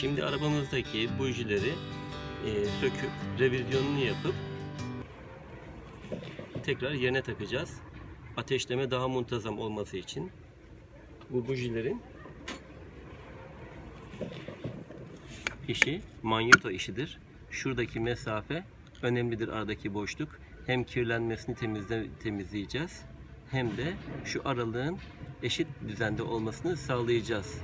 Şimdi arabamızdaki bujileri e, söküp revizyonunu yapıp tekrar yerine takacağız. Ateşleme daha muntazam olması için bu bujilerin işi manyeto işidir. Şuradaki mesafe önemlidir aradaki boşluk. Hem kirlenmesini temizle, temizleyeceğiz hem de şu aralığın eşit düzende olmasını sağlayacağız.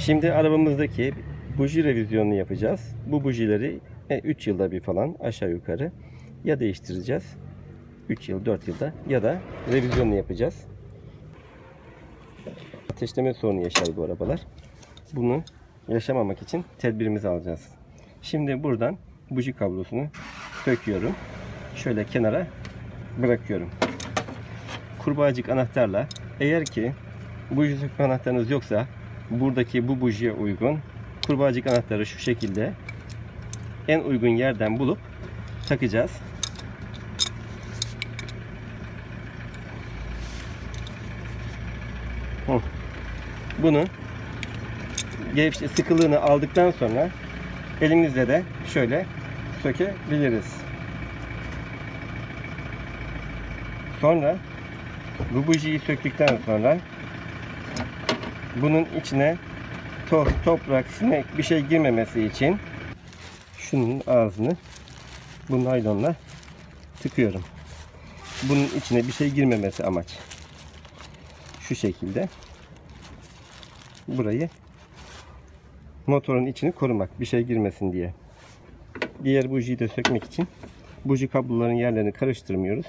Şimdi arabamızdaki buji revizyonunu yapacağız. Bu bujileri 3 yılda bir falan aşağı yukarı ya değiştireceğiz 3 yıl 4 yılda ya da revizyonunu yapacağız. Ateşleme sorunu yaşar bu arabalar. Bunu yaşamamak için tedbirimizi alacağız. Şimdi buradan buji kablosunu söküyorum. Şöyle kenara bırakıyorum. Kurbağacık anahtarla eğer ki buji sökme anahtarınız yoksa buradaki bu bujiye uygun kurbağacık anahtarı şu şekilde en uygun yerden bulup takacağız. Bunu sıkılığını aldıktan sonra elimizle de şöyle sökebiliriz. Sonra bu bujiyi söktükten sonra bunun içine toz, toprak, sinek bir şey girmemesi için şunun ağzını bu naylonla tıkıyorum. Bunun içine bir şey girmemesi amaç. Şu şekilde burayı motorun içini korumak. Bir şey girmesin diye. Diğer bujiyi de sökmek için buji kabloların yerlerini karıştırmıyoruz.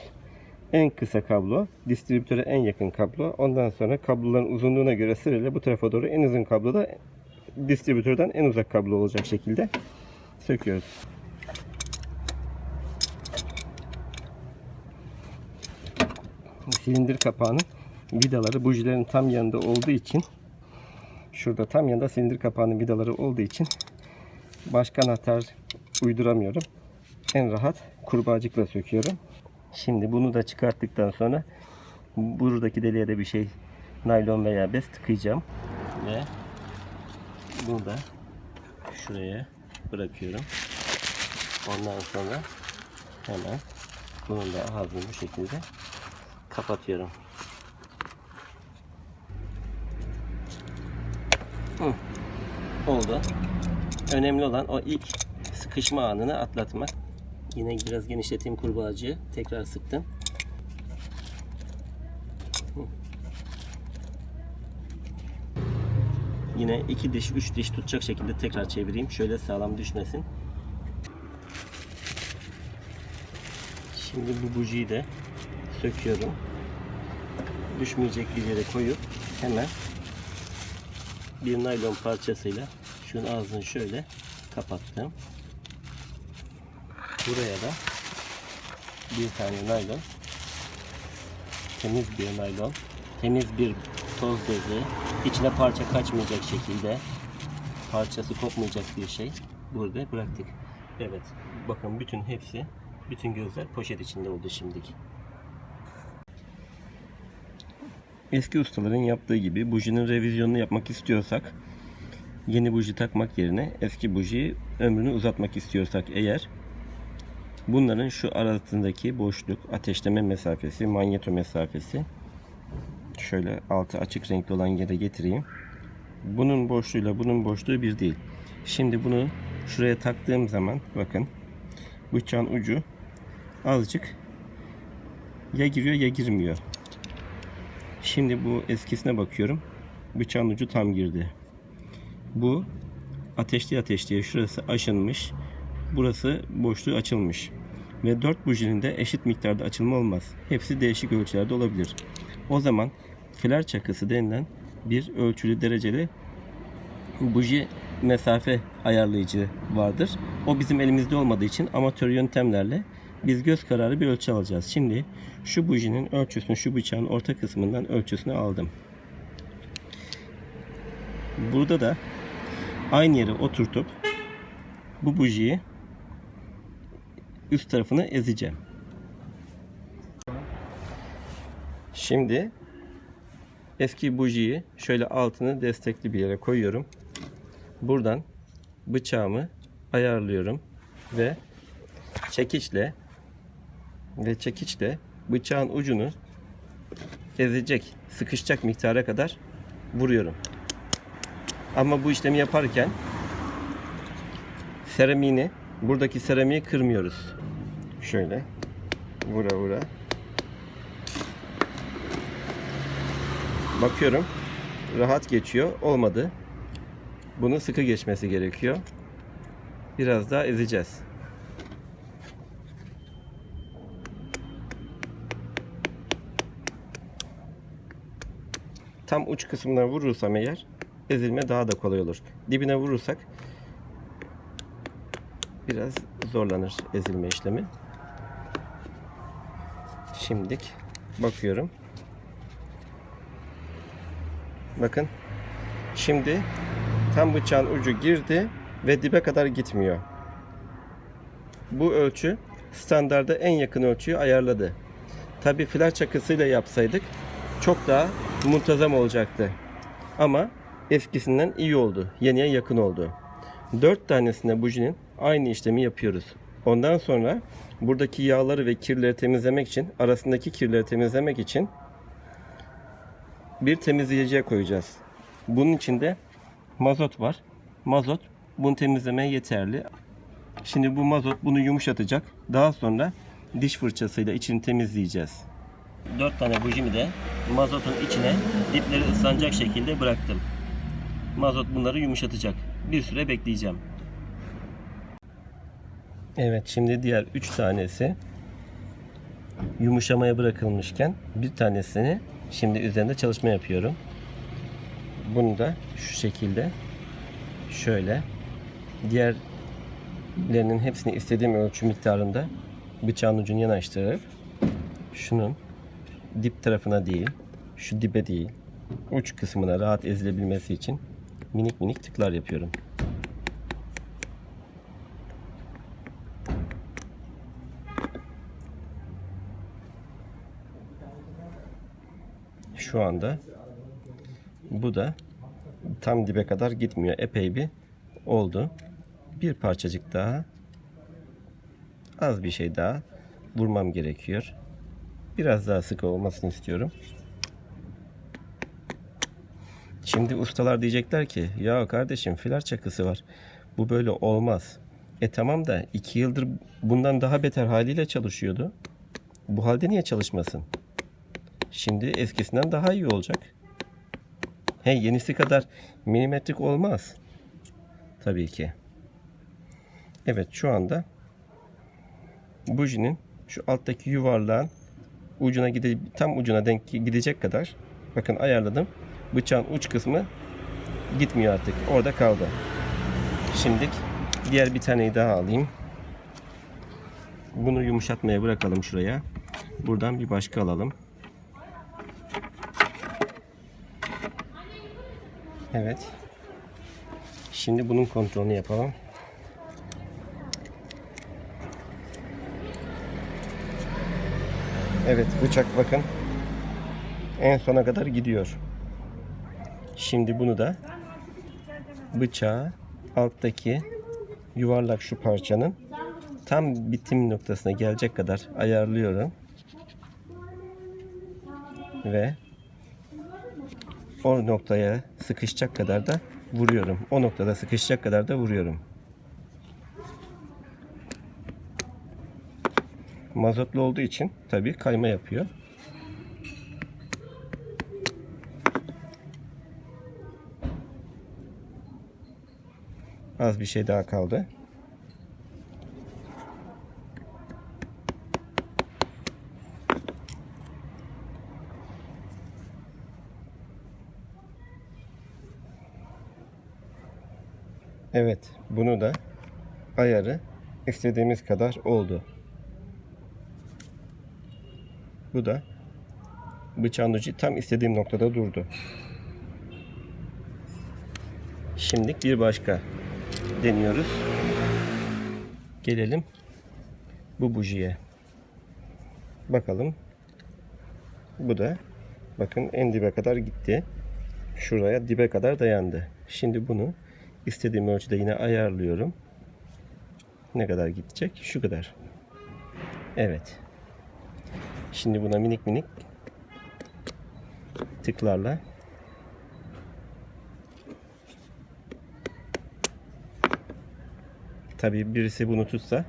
En kısa kablo, distribütöre en yakın kablo. Ondan sonra kabloların uzunluğuna göre sırayla bu tarafa doğru en uzun kablo da distribütörden en uzak kablo olacak şekilde söküyoruz. Silindir kapağının vidaları bujilerin tam yanında olduğu için şurada tam yanında silindir kapağının vidaları olduğu için başka anahtar uyduramıyorum. En rahat kurbağacıkla söküyorum. Şimdi bunu da çıkarttıktan sonra buradaki deliğe de bir şey naylon veya bez tıkayacağım. Ve bunu da şuraya bırakıyorum. Ondan sonra hemen bunun da ağzını bu şekilde kapatıyorum. Hı, oldu. Önemli olan o ilk sıkışma anını atlatmak. Yine biraz genişleteyim kurbağacığı. Tekrar sıktım. Yine iki diş, üç diş tutacak şekilde tekrar çevireyim. Şöyle sağlam düşmesin. Şimdi bu bujiyi de söküyorum. Düşmeyecek bir yere koyup hemen bir naylon parçasıyla şunun ağzını şöyle kapattım. Buraya da bir tane naylon temiz bir naylon temiz bir toz bezi içine parça kaçmayacak şekilde parçası kopmayacak bir şey burada bıraktık. Evet bakın bütün hepsi bütün gözler poşet içinde oldu şimdiki. Eski ustaların yaptığı gibi bujinin revizyonunu yapmak istiyorsak yeni buji takmak yerine eski bujiyi ömrünü uzatmak istiyorsak eğer bunların şu arasındaki boşluk, ateşleme mesafesi, manyeto mesafesi şöyle altı açık renkli olan yere getireyim. Bunun boşluğuyla bunun boşluğu bir değil. Şimdi bunu şuraya taktığım zaman bakın bıçağın ucu azıcık ya giriyor ya girmiyor. Şimdi bu eskisine bakıyorum. Bıçağın ucu tam girdi. Bu ateşli ateşliye şurası aşınmış. Burası boşluğu açılmış. Ve 4 bujinin de eşit miktarda açılma olmaz. Hepsi değişik ölçülerde olabilir. O zaman flar çakısı denilen bir ölçülü dereceli buji mesafe ayarlayıcı vardır. O bizim elimizde olmadığı için amatör yöntemlerle biz göz kararı bir ölçü alacağız. Şimdi şu bujinin ölçüsünü şu bıçağın orta kısmından ölçüsünü aldım. Burada da aynı yere oturtup bu bujiyi üst tarafını ezeceğim. Şimdi eski bujiyi şöyle altını destekli bir yere koyuyorum. buradan bıçağımı ayarlıyorum ve çekiçle ve çekiçle bıçağın ucunu ezecek, sıkışacak miktara kadar vuruyorum. Ama bu işlemi yaparken seramiğini, buradaki seramiği kırmıyoruz. Şöyle vura vura. Bakıyorum rahat geçiyor. Olmadı. Bunu sıkı geçmesi gerekiyor. Biraz daha ezeceğiz. Tam uç kısmına vurursam eğer ezilme daha da kolay olur. Dibine vurursak biraz zorlanır ezilme işlemi. Şimdik bakıyorum. Bakın. Şimdi tam bıçağın ucu girdi ve dibe kadar gitmiyor. Bu ölçü standarda en yakın ölçüyü ayarladı. Tabi flash çakısıyla yapsaydık çok daha muntazam olacaktı. Ama eskisinden iyi oldu. Yeniye yakın oldu. 4 tanesine bujinin aynı işlemi yapıyoruz. Ondan sonra buradaki yağları ve kirleri temizlemek için, arasındaki kirleri temizlemek için bir temizleyiciye koyacağız. Bunun içinde mazot var. Mazot bunu temizlemeye yeterli. Şimdi bu mazot bunu yumuşatacak. Daha sonra diş fırçasıyla içini temizleyeceğiz. 4 tane bujimi de mazotun içine dipleri ıslanacak şekilde bıraktım. Mazot bunları yumuşatacak. Bir süre bekleyeceğim. Evet şimdi diğer 3 tanesi yumuşamaya bırakılmışken bir tanesini şimdi üzerinde çalışma yapıyorum. Bunu da şu şekilde şöyle diğerlerinin hepsini istediğim ölçü miktarında bıçağın ucunu yanaştırıp şunun dip tarafına değil, şu dibe değil, uç kısmına rahat ezilebilmesi için minik minik tıklar yapıyorum. Şu anda bu da tam dibe kadar gitmiyor. Epey bir oldu. Bir parçacık daha az bir şey daha vurmam gerekiyor. Biraz daha sıkı olmasını istiyorum. Şimdi ustalar diyecekler ki ya kardeşim filar çakısı var. Bu böyle olmaz. E tamam da 2 yıldır bundan daha beter haliyle çalışıyordu. Bu halde niye çalışmasın? Şimdi eskisinden daha iyi olacak. He yenisi kadar milimetrik olmaz. Tabii ki. Evet şu anda bujinin şu alttaki yuvarlağın ucuna gide tam ucuna denk gidecek kadar bakın ayarladım. Bıçağın uç kısmı gitmiyor artık. Orada kaldı. Şimdi diğer bir taneyi daha alayım. Bunu yumuşatmaya bırakalım şuraya. Buradan bir başka alalım. Evet. Şimdi bunun kontrolünü yapalım. Evet bıçak bakın. En sona kadar gidiyor. Şimdi bunu da bıçağı alttaki yuvarlak şu parçanın tam bitim noktasına gelecek kadar ayarlıyorum. Ve o noktaya sıkışacak kadar da vuruyorum. O noktada sıkışacak kadar da vuruyorum. Mazotlu olduğu için tabii kayma yapıyor. Az bir şey daha kaldı. Evet, bunu da ayarı istediğimiz kadar oldu. Bu da bıçağın ucu tam istediğim noktada durdu. Şimdi bir başka deniyoruz. Gelelim bu bujiye. Bakalım. Bu da bakın en dibe kadar gitti. Şuraya dibe kadar dayandı. Şimdi bunu İstediğim ölçüde yine ayarlıyorum. Ne kadar gidecek? Şu kadar. Evet. Şimdi buna minik minik tıklarla Tabii birisi bunu tutsa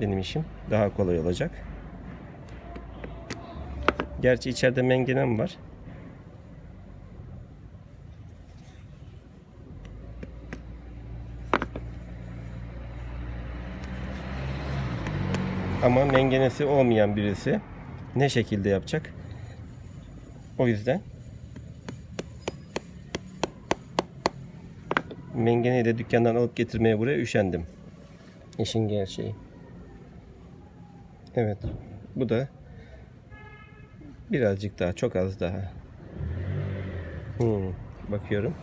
benim işim daha kolay olacak. Gerçi içeride mengenem var. Ama mengenesi olmayan birisi ne şekilde yapacak? O yüzden mengeneyi de dükkandan alıp getirmeye buraya üşendim. İşin gerçeği. Evet. Bu da birazcık daha, çok az daha. Hmm, bakıyorum.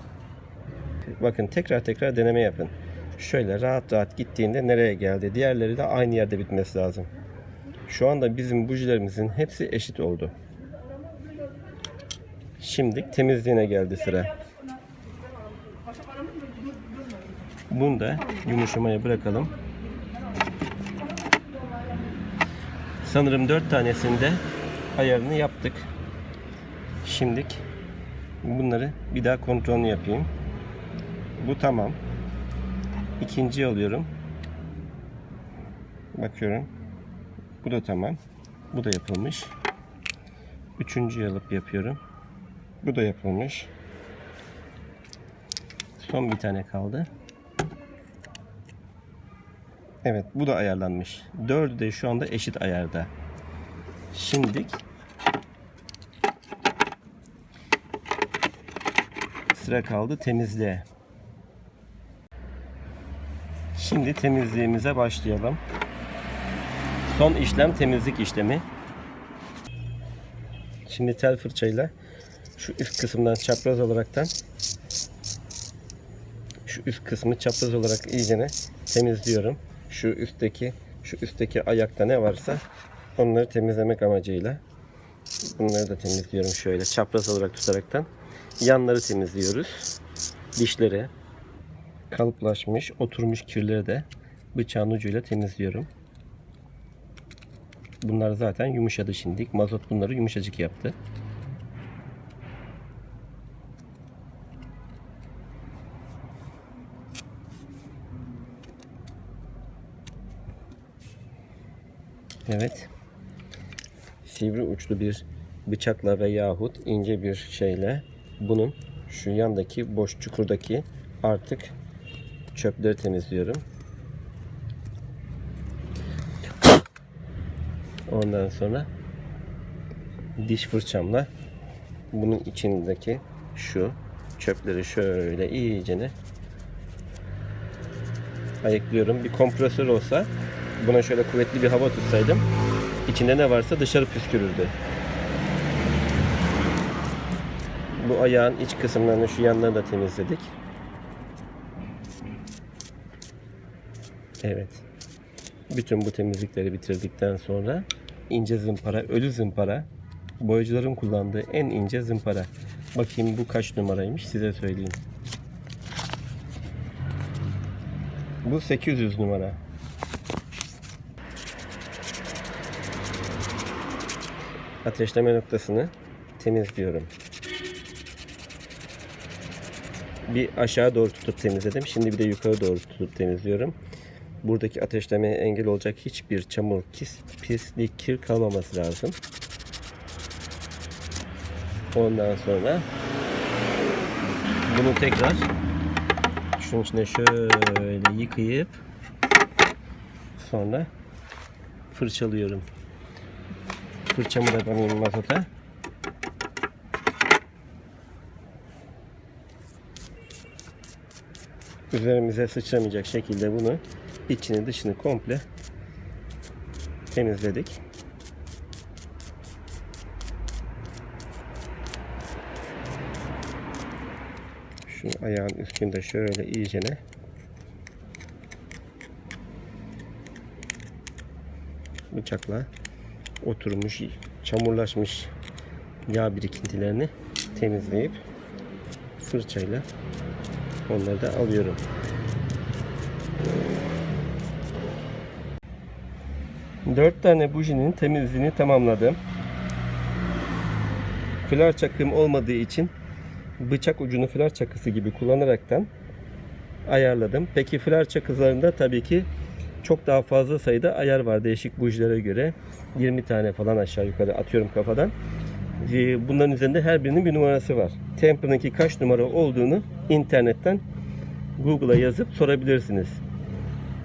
Bakın tekrar tekrar deneme yapın. Şöyle rahat rahat gittiğinde nereye geldi? Diğerleri de aynı yerde bitmesi lazım. Şu anda bizim bujilerimizin hepsi eşit oldu. Şimdi temizliğine geldi sıra. Bunu da yumuşamaya bırakalım. Sanırım 4 tanesinde ayarını yaptık. Şimdilik bunları bir daha kontrolünü yapayım. Bu tamam. İkinciyi alıyorum. Bakıyorum. Bu da tamam. Bu da yapılmış. Üçüncüyü alıp yapıyorum. Bu da yapılmış. Son bir tane kaldı. Evet bu da ayarlanmış. Dördü de şu anda eşit ayarda. Şimdilik sıra kaldı temizliğe. Şimdi temizliğimize başlayalım. Son işlem temizlik işlemi. Şimdi tel fırçayla şu üst kısımdan çapraz olaraktan şu üst kısmı çapraz olarak iyicene temizliyorum. Şu üstteki şu üstteki ayakta ne varsa onları temizlemek amacıyla bunları da temizliyorum şöyle çapraz olarak tutaraktan. Yanları temizliyoruz. Dişleri kalıplaşmış, oturmuş kirleri de bıçağın ucuyla temizliyorum. Bunlar zaten yumuşadı şimdilik. Mazot bunları yumuşacık yaptı. Evet. Sivri uçlu bir bıçakla ve yahut ince bir şeyle bunun şu yandaki boş çukurdaki artık çöpleri temizliyorum. Ondan sonra diş fırçamla bunun içindeki şu çöpleri şöyle iyicene ayıklıyorum. Bir kompresör olsa buna şöyle kuvvetli bir hava tutsaydım içinde ne varsa dışarı püskürürdü. Bu ayağın iç kısımlarını şu yanlarını da temizledik. Evet. Bütün bu temizlikleri bitirdikten sonra ince zımpara, ölü zımpara, boyacıların kullandığı en ince zımpara. Bakayım bu kaç numaraymış size söyleyeyim. Bu 800 numara. Ateşleme noktasını temizliyorum. Bir aşağı doğru tutup temizledim. Şimdi bir de yukarı doğru tutup temizliyorum. Buradaki ateşlemeye engel olacak hiçbir çamur, kis, pislik, kir kalmaması lazım. Ondan sonra bunu tekrar şunun içine şöyle yıkayıp sonra fırçalıyorum. Fırçamı da koyayım mazota. Üzerimize sıçramayacak şekilde bunu içini dışını komple temizledik. Şu ayağın üstünde şöyle iyicene bıçakla oturmuş, çamurlaşmış yağ birikintilerini temizleyip fırçayla Onları da alıyorum. Dört tane bujinin temizliğini tamamladım. Flar çakım olmadığı için bıçak ucunu flar çakısı gibi kullanaraktan ayarladım. Peki flar çakılarında tabii ki çok daha fazla sayıda ayar var değişik bujilere göre. 20 tane falan aşağı yukarı atıyorum kafadan. Ee, Bunların üzerinde her birinin bir numarası var. Temper'ınki kaç numara olduğunu internetten Google'a yazıp sorabilirsiniz.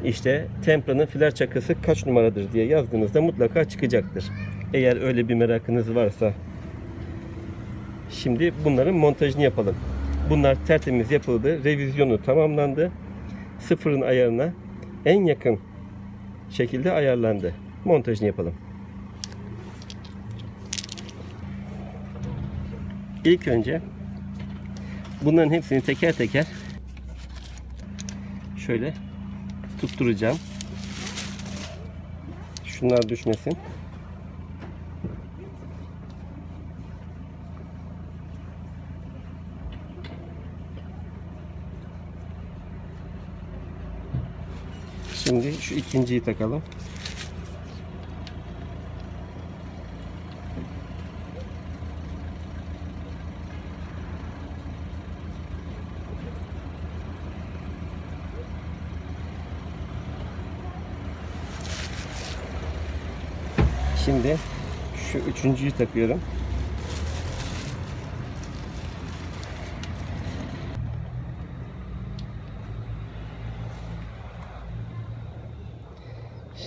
İşte Tempra'nın flar çakısı kaç numaradır diye yazdığınızda mutlaka çıkacaktır. Eğer öyle bir merakınız varsa. Şimdi bunların montajını yapalım. Bunlar tertemiz yapıldı. Revizyonu tamamlandı. Sıfırın ayarına en yakın şekilde ayarlandı. Montajını yapalım. İlk önce bunların hepsini teker teker şöyle tutturacağım. Şunlar düşmesin. Şimdi şu ikinciyi takalım. Şimdi şu üçüncüyü takıyorum.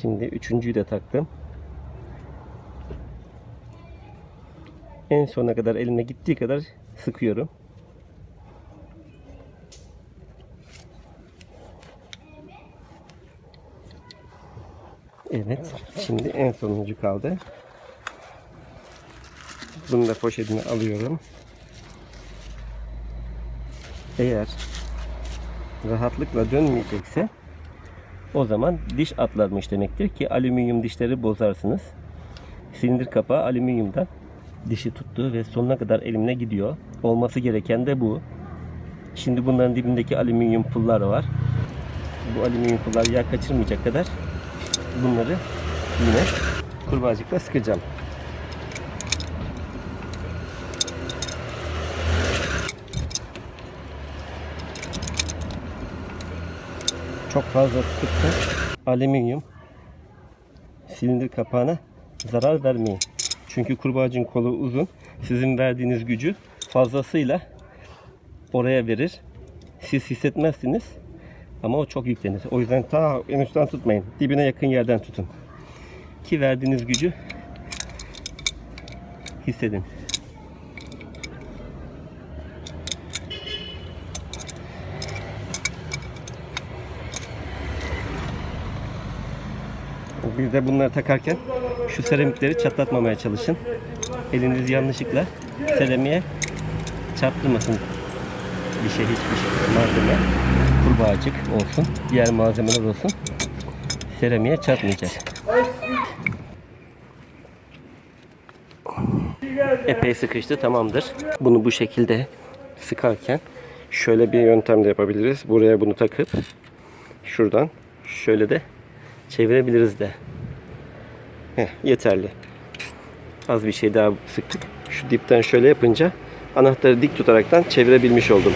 Şimdi üçüncüyü de taktım. En sona kadar elime gittiği kadar sıkıyorum. Evet. Şimdi en sonuncu kaldı. Bunu da poşetine alıyorum. Eğer rahatlıkla dönmeyecekse o zaman diş atlarmış demektir ki alüminyum dişleri bozarsınız. Silindir kapağı alüminyumdan dişi tuttu ve sonuna kadar elimle gidiyor. Olması gereken de bu. Şimdi bunların dibindeki alüminyum pullar var. Bu alüminyum pullar yağ kaçırmayacak kadar bunları yine kurbağacıkla sıkacağım. Çok fazla sıktı. Alüminyum silindir kapağına zarar vermeyin. Çünkü kurbağacın kolu uzun. Sizin verdiğiniz gücü fazlasıyla oraya verir. Siz hissetmezsiniz. Ama o çok yüklenir. O yüzden ta en üstten tutmayın. Dibine yakın yerden tutun. Ki verdiğiniz gücü hissedin. Bir de bunları takarken şu seramikleri çatlatmamaya çalışın. Eliniz yanlışlıkla seramiğe çarptırmasın bir şey hiçbir şey malzeme kurbağacık olsun diğer malzemeler olsun seramiğe çarpmayacak. Epey sıkıştı tamamdır. Bunu bu şekilde sıkarken şöyle bir yöntem de yapabiliriz. Buraya bunu takıp şuradan şöyle de çevirebiliriz de. Heh, yeterli. Az bir şey daha sıktık. Şu dipten şöyle yapınca anahtarı dik tutaraktan çevirebilmiş oldum.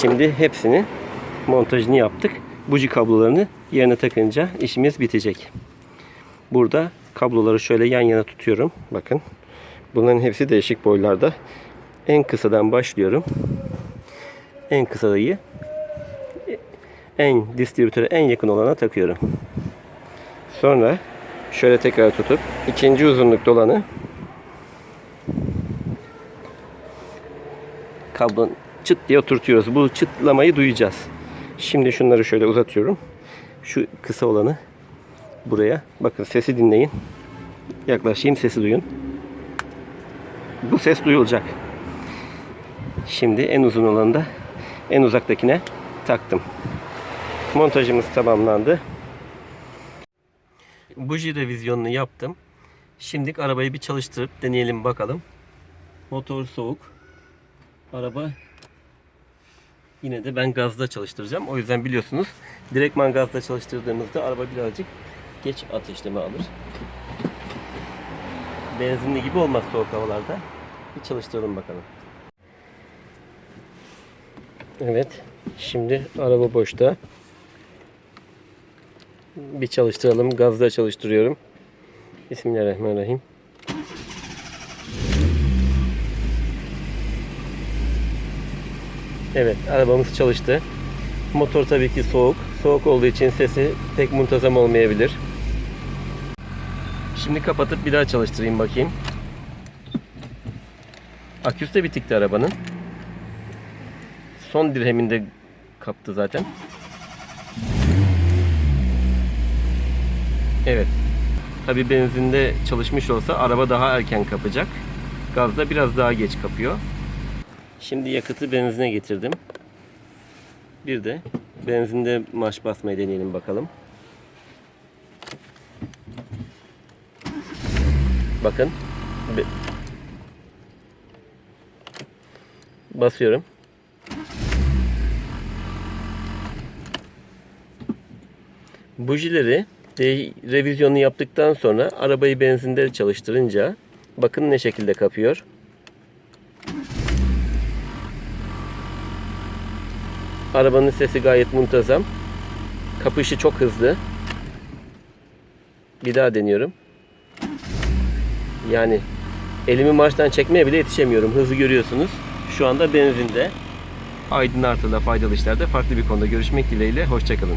Şimdi hepsini montajını yaptık. Buji kablolarını yerine takınca işimiz bitecek. Burada kabloları şöyle yan yana tutuyorum. Bakın. Bunların hepsi değişik boylarda. En kısadan başlıyorum. En kısayı en distribütöre en yakın olana takıyorum. Sonra şöyle tekrar tutup ikinci uzunlukta olanı kablonun çıt diye oturtuyoruz. Bu çıtlamayı duyacağız. Şimdi şunları şöyle uzatıyorum. Şu kısa olanı buraya. Bakın sesi dinleyin. Yaklaşayım sesi duyun. Bu ses duyulacak. Şimdi en uzun olanı da en uzaktakine taktım. Montajımız tamamlandı. Buji revizyonunu yaptım. Şimdi arabayı bir çalıştırıp deneyelim bakalım. Motor soğuk. Araba Yine de ben gazda çalıştıracağım. O yüzden biliyorsunuz direktman gazda çalıştırdığımızda araba birazcık geç ateşleme alır. Benzinli gibi olmaz soğuk havalarda. Bir çalıştıralım bakalım. Evet. Şimdi araba boşta. Bir çalıştıralım. Gazda çalıştırıyorum. Bismillahirrahmanirrahim. Evet, arabamız çalıştı. Motor tabii ki soğuk. Soğuk olduğu için sesi pek muntazam olmayabilir. Şimdi kapatıp bir daha çalıştırayım bakayım. Aküsü de bitikti arabanın. Son dirheminde kaptı zaten. Evet. Tabi benzinde çalışmış olsa araba daha erken kapacak. Gazda biraz daha geç kapıyor. Şimdi yakıtı benzine getirdim. Bir de benzinde marş basmayı deneyelim bakalım. Bakın. Basıyorum. Bujileri de revizyonu yaptıktan sonra arabayı benzinde çalıştırınca bakın ne şekilde kapıyor. Arabanın sesi gayet muntazam. Kapışı çok hızlı. Bir daha deniyorum. Yani elimi marştan çekmeye bile yetişemiyorum. Hızı görüyorsunuz. Şu anda benzinde. Aydın Artı'da faydalı işlerde farklı bir konuda görüşmek dileğiyle. Hoşçakalın.